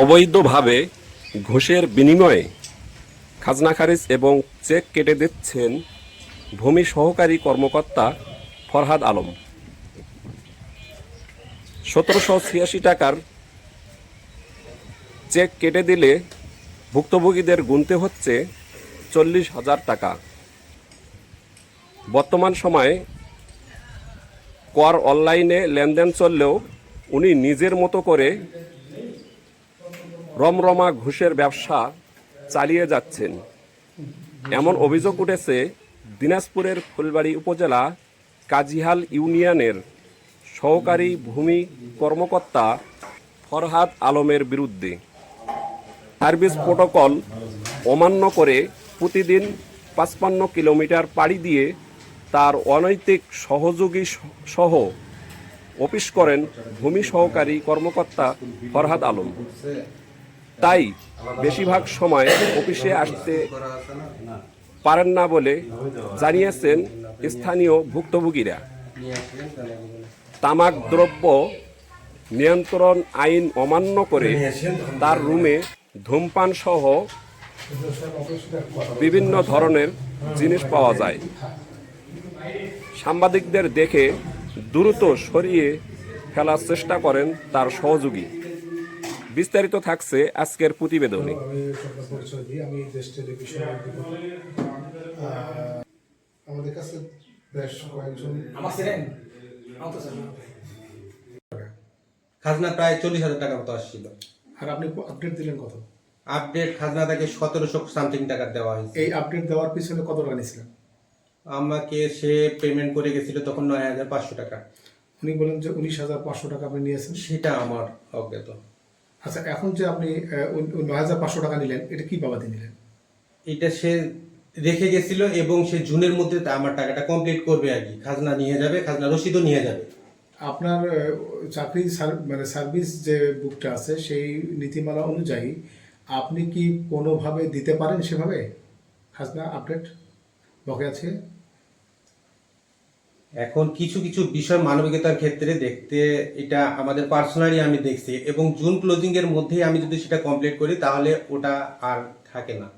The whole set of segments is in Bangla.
অবৈধভাবে ঘুষের বিনিময়ে খাজনা খারিজ এবং চেক কেটে দিচ্ছেন ভূমি সহকারী কর্মকর্তা ফরহাদ আলম। সতেরোশো ছিয়াশি টাকার চেক কেটে দিলে ভুক্তভোগীদের গুনতে হচ্ছে চল্লিশ হাজার টাকা। বর্তমান সময়ে কর অনলাইনে লেনদেন চললেও উনি নিজের মতো করে রমরমা ঘুষের ব্যবসা চালিয়ে যাচ্ছেন। এমন অভিযোগ উঠেছে দিনাজপুরের ফুলবাড়ি উপজেলা কাজিহাল ইউনিয়নের সহকারী ভূমি কর্মকর্তা ফরহাদ আলমের বিরুদ্ধে। সার্ভিস প্রোটোকল অমান্য করে প্রতিদিন পাঁচপান্ন কিলোমিটার পাড়ি দিয়ে তার অনৈতিক সহযোগী সহ অফিস করেন ভূমি সহকারী কর্মকর্তা ফরহাদ আলম। তাই বেশিরভাগ সময় অফিসে আসতে পারেন না বলে জানিয়েছেন স্থানীয় ভুক্তভোগীরা। তামাক দ্রব্য নিয়ন্ত্রণ আইন অমান্য করে তার রুমে ধূমপান সহ বিভিন্ন ধরনের জিনিস পাওয়া যায়। সাংবাদিকদের দেখে দ্রুত সরিয়ে ফেলার চেষ্টা করেন তার সহযোগী। বিস্তারিত থাকছে আজকের প্রতিবেদনে। আমাদের কাছে বেশ কয়েকজন খাজনা প্রায় চল্লিশ হাজার টাকার মতো আসছিল। আর আপনি আপডেট দিলেন কত? আপডেট খাজনা তাকে সতেরোশো সামথিং টাকা দেওয়া হয়েছে। এই আপডেট দেওয়ার পিছনে কত টাকা নিয়েছিলেন? আমাকে সে পেমেন্ট করে গেছিল তখন নয় হাজার পাঁচশো টাকা। উনি বলেন যে উনিশ হাজার পাঁচশো টাকা আপনি নিয়েছেন। সেটা আমার অজ্ঞাত। আচ্ছা এখন যে আপনি নয় হাজার পাঁচশো টাকা নিলেন এটা কি বাবাতে নিলেন? এটা সে রেখে গেছিল এবং সে জুনের মধ্যে আমার টাকাটা কমপ্লিট করবে আর কি। খাজনা নিয়ে যাবে খাজনা রসিদও নিয়ে যাবে। আপনার চাকরি মানে সার্ভিস যে বুকটা আছে সেই নীতিমালা অনুযায়ী আপনি কি কোনোভাবে দিতে পারেন সেভাবে? খাজনা আপডেট বকে আছে এখন কিছু কিছু বিষয় মানবিকতার ক্ষেত্রে দেখতে এটা আমাদের পার্সোনালি আমি দেখছি এবং জুন ক্লোজিং এর মধ্যেই আমি যদি সেটা কমপ্লিট করি তাহলে ওটা আর থাকে না।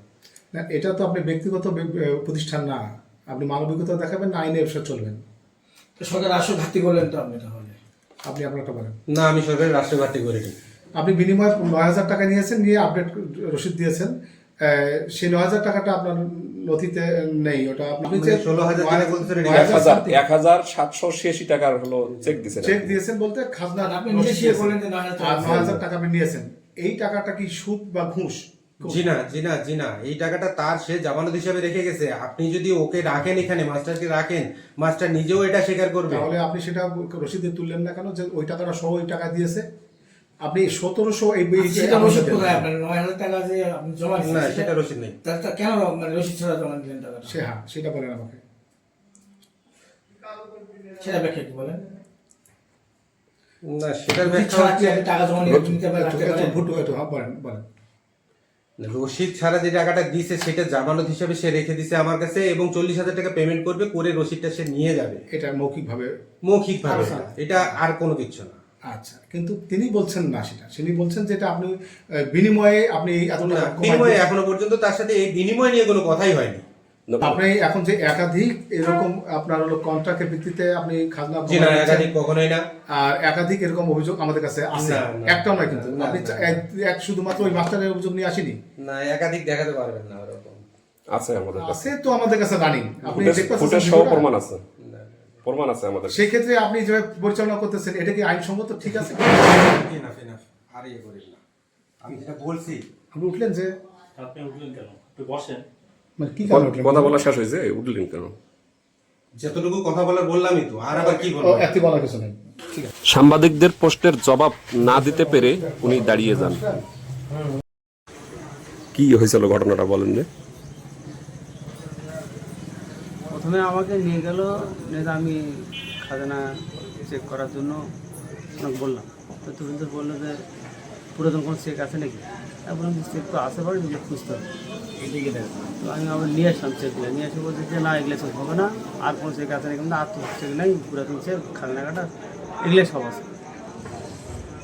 না এটা তো আপনি ব্যক্তিগত প্রতিষ্ঠান না। আপনি মানবিকতা দেখাবেন না আইনে ব্যবসা চলবেন। তো সরকার ঘাটতি করলেন তো আপনি তাহলে? আপনি আপনারটা বলেন। না আমি সরকারের রাষ্ট্র ঘাটতি করে নিই আপনি বিনিময়ে নয় হাজার টাকা নিয়েছেন নিয়ে আপডেট রসিদ দিয়েছেন। আহ, সেই নয় হাজার টাকাটা আপনার নথিতে নেই ওটা আপনি 16,000 টাকা বলছেন, নয় এক হাজার এক হাজার সাতশো ছিয়াশি টাকার হলো চেক দিছে চেক দিয়েছেন বলতে খাজনা আপনি হাজার টাকা আপনি নিয়েছেন। এই টাকাটা কি সুদ বা ঘুষ? জি না জি না জি না এই টাকাটা তার সে জামানত হিসাবে রেখে গেছে। আপনি যদি ওকে রাখেন এখানে মাস্টারকে রাখেন মাস্টার নিজেও এটা স্বীকার করবে। তাহলে আপনি সেটা রসিদে তুললেন না কেন যে ওই টাকাটা সহ ওই টাকা দিয়েছে? আপনি সতেরোশো সেটা রসিদ কোথায় আপনার? নয় হাজার টাকা যে আপনি জমা না সেটা রসিদ নেই। কেন মানে রসিদ ছাড়া জমা দিলেন টাকাটা? সে হ্যাঁ সেটা বলেন আমাকে। সেটা ব্যাখ্যা কি বলেন? না সেটার ব্যাখ্যা টাকা জমা নিয়ে নিতে পারেন? ভুটু একটু হ্যাঁ বলেন বলেন। রসিদ ছাড়া যে টাকাটা দিছে সেটা জামানত হিসাবে সে রেখে দিছে আমার কাছে এবং চল্লিশ হাজার টাকা পেমেন্ট করবে করে রসিদটা সে নিয়ে যাবে। এটা মৌখিকভাবে মৌখিক ভাবে আচ্ছা। এটা আর কোনো কিছু না। আচ্ছা কিন্তু তিনি বলছেন না সেটা। তিনি বলছেন যেটা আপনি বিনিময়ে আপনি এই এত না, টাকা কমাই বিনিময়ে এখনও পর্যন্ত তার সাথে এই বিনিময় নিয়ে কোনো কথাই হয়নি। আপনি এখন যে একাধিক এরকম আপনার হলো কন্ট্রাক্টের ভিত্তিতে আপনি খাজনা জি না একাধিক কখনোই না। আর একাধিক এরকম অভিযোগ আমাদের কাছে আছে না, না। একটাও নয় কিন্তু। আপনি এক- এক শুধুমাত্র ওই মাস্টারের অভিযোগ নিয়ে আসেনি? না একাধিক দেখাতে পারবেন না ওরকম। আছে আমাদের কাছে। আছে তো আমাদের কাছে রানিং। আপনি দেখতে পাচ্ছেন সহ প্রমাণ আছে। প্রমাণ আছে আমাদের সেই ক্ষেত্রে আপনি যে পরিচালনা করতেছেন এটা কি আইনসম্মত? ঠিক আছে. আর ইয়ে করিস না। আমি যেটা বলছি আপনি উঠলেন যে আপনি উঠলেন কেন? একটু বসেন। মানে কি কারণে উঠলেন? কথা বলা শেষ হয়েছে উঠলেন কেন? যতটুকু কথা বলার বললামই তো আর আবার কি বলব? একটি বলার কিছু নেই। সাংবাদিকদের প্রশ্নের জবাব না দিতে পেরে উনি দাঁড়িয়ে যান। কি হয়েছিল ঘটনাটা বলেন না? প্রথমে আমাকে নিয়ে গেল নিয়ে আমি খাজানা চেক করার জন্য ওনাকে বললাম। তো তুরন্ত বলল যে পুরাতন কোনো চেক আছে নাকি? তারপরে আমি চেক তো আছে পরে নিজে খুঁজতে হবে। তো আমি আবার নিয়ে আসলাম চেকগুলো নিয়ে এসে বলছি যে না এগুলো চেক হবে না। আর কোনো চেক আছে নাকি? আর তো চেক নেই। পুরাতন চেক খাজনা কাটা এগুলো সব আছে।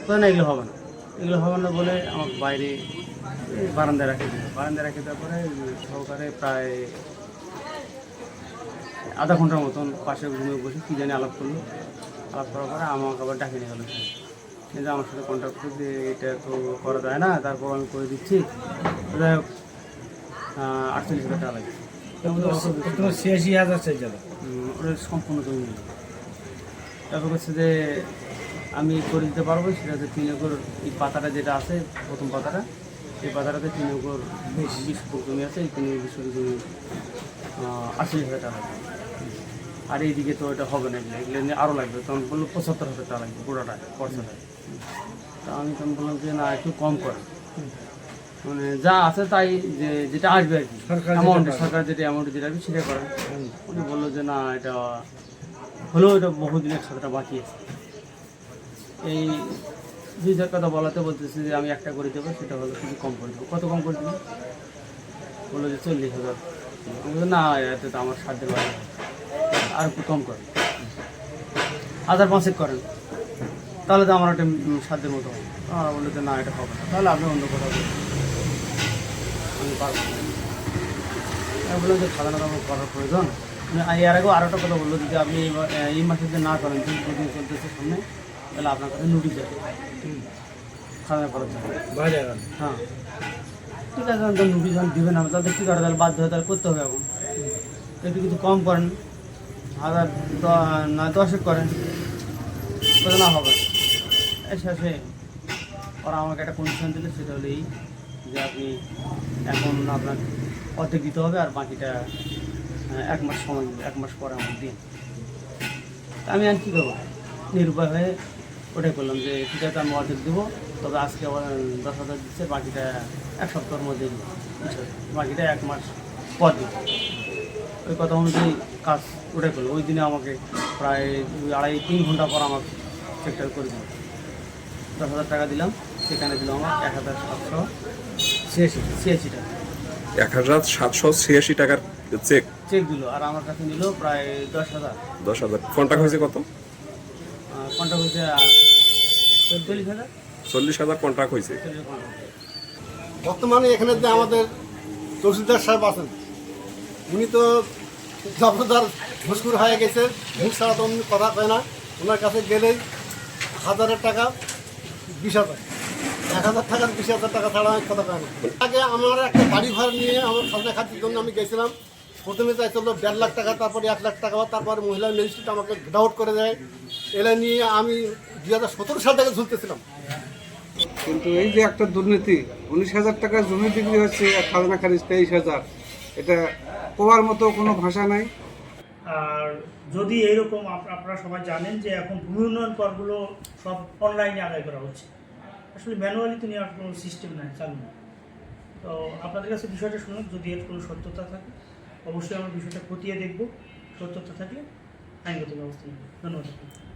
তো না এগুলো হবে না। এগুলো হবে না বলে আমাকে বাইরে বারান্দায় রাখে দিল। বারান্দায় রাখে দেওয়ার পরে সহকারে প্রায় আধা ঘণ্টার মতন পাশে রুমে বসে কী জানি আলাপ করল। আলাপ করার পরে আমাকে আবার ডাকে নিয়ে গেলো কিন্তু আমার সাথে কন্ট্যাক্ট করে যে এটা তো করা যায় না তারপর আমি করে দিচ্ছি। যাই হোক আটচল্লিশ হাজার টাকা লাগে তোমার ছিয়াশি হাজার চাই যাবে। ওটা সম্পূর্ণ জমি তারপর হচ্ছে যে আমি করে দিতে পারব সেটা হচ্ছে তিন একর এই পাতাটা যেটা আছে প্রথম পাতাটা এই পাতাটাতে তিন একর বিশ। বিশ জমি আছে এই তিন একর বিশ জমি আশি হাজার টাকা আর এইদিকে তো এটা হবে না এগুলো। এগুলো আরও লাগবে। তখন বলল পঁচাত্তর হাজার টাকা লাগবে পুরোটা খরচাটা তা আমি তখন বললাম যে না একটু কম করে মানে যা আছে তাই যে যেটা আসবে আর কি। অ্যামাউন্ট সরকার যেটা অ্যামাউন্ট যেটা আসবে সেটা করেন। উনি বলল যে না এটা হলেও এটা বহুদিনের খাতাটা বাকি আছে। এই দুই হাজার কথা বলাতে বলতেছে যে আমি একটা করে দেবো সেটা হলো কিছু কম করে দেবো। কত কম করে দেবো? বলল যে চল্লিশ হাজার। আমি না এতে তো আমার সাধ্যের বাইরে আর একটু কম করেন। হাজার পাঁচেক করেন। তাহলে তো আমার একটা সাধ্যের মতো হবে। আমরা বলল যে না এটা হবে না। তাহলে আপনি অন্য কোথাও করুন। আমি পারব বললাম যে খাদানা আমার করার প্রয়োজন। এর আগেও আরও একটা কথা বলল যদি আপনি এই মাসে যদি না করেন যদি প্রতিদিন চলতেছে সামনে তাহলে আপনার কাছে নোটিশ যাবে খাদানা করার জন্য। হ্যাঁ। ঠিক আছে নোটিশ দিবেন আমি তাদের কী করে? তাহলে বাধ্য হয়ে তাহলে করতে হবে এখন। একটু কিছু কম করেন হাজার না দশেক করেন বলে না হবে। এই শেষে ওরা আমাকে একটা কন্ডিশন দিলে, সেটা হলো এই যে আপনি এখন আপনার অর্ধেক দিতে হবে আর বাকিটা এক মাস সময় এক মাস পরে আমার দিন তা আমি আর কী করব নিরুপায় হয়ে ওটাই করলাম যে, ঠিক আছে, আমি অর্ধেক দেবো, তবে আজকে আবার দশ হাজার দিচ্ছে, বাকিটা এক সপ্তাহের মধ্যে। বাকিটা এক মাস পর দিব ওই কথা অনুযায়ী কাজ ওটাই করল। ওই দিনে আমাকে প্রায় দুই আড়াই তিন ঘণ্টা পর আমার চেকটা করে দিল। দশ হাজার টাকা দিলাম সেখানে দিল আমার এক হাজার সাতশো ছিয়াশি ছিয়াশি টাকা। এক হাজার সাতশো ছিয়াশি টাকার চেক চেক দিল আর আমার কাছে নিল প্রায় দশ হাজার। দশ হাজার। কন্ট্যাক্ট হয়েছে কত? কন্ট্যাক্ট হয়েছে চল্লিশ হাজার। চল্লিশ হাজার কন্ট্রাক্ট হয়েছে। বর্তমানে এখানে যে আমাদের তহসিলদার সাহেব আছেন উনি তো জবরদার ঘুষখুর হয়ে গেছে। ঘুষ ছাড়া তো উনি কথা কয় না। ওনার কাছে গেলেই হাজারের টাকা, বিশ হাজার। এক হাজার টাকার বিশ হাজার টাকা ছাড়া আমি কথা কয় না। আগে আমার একটা বাড়ি ঘর নিয়ে আমার খাজনা খাতির জন্য আমি গেছিলাম। প্রথমে চাইছিল দেড় লাখ টাকা, তারপরে এক লাখ টাকা, তারপরে মহিলা ম্যাজিস্ট্রেট আমাকে ডাউট করে দেয়। এলা নিয়ে আমি দুই হাজার সতেরো সাল থেকে ঝুলতেছিলাম। কিন্তু এই যে একটা দুর্নীতি, উনিশ হাজার টাকা জমি বিক্রি হচ্ছে খাজনা খারিজ তেইশ হাজার, এটা কোয়ার মতো কোনো ভাষা নাই। আর যদি এইরকম আপ- আপনারা সবাই জানেন যে এখন ভূমি উন্নয়ন করগুলো সব অনলাইনে আদায় করা হচ্ছে। আসলে ম্যানুয়ালি তো নেওয়ার কোনো সিস্টেম নাই, চালু নেই। তো আপনাদের কাছে বিষয়টা শুনুন, যদি এর কোনো সত্যতা থাকে, অবশ্যই আমরা বিষয়টা খতিয়ে দেখব। সত্যতা থাকলে আইনগত ব্যবস্থা নেব। ধন্যবাদ।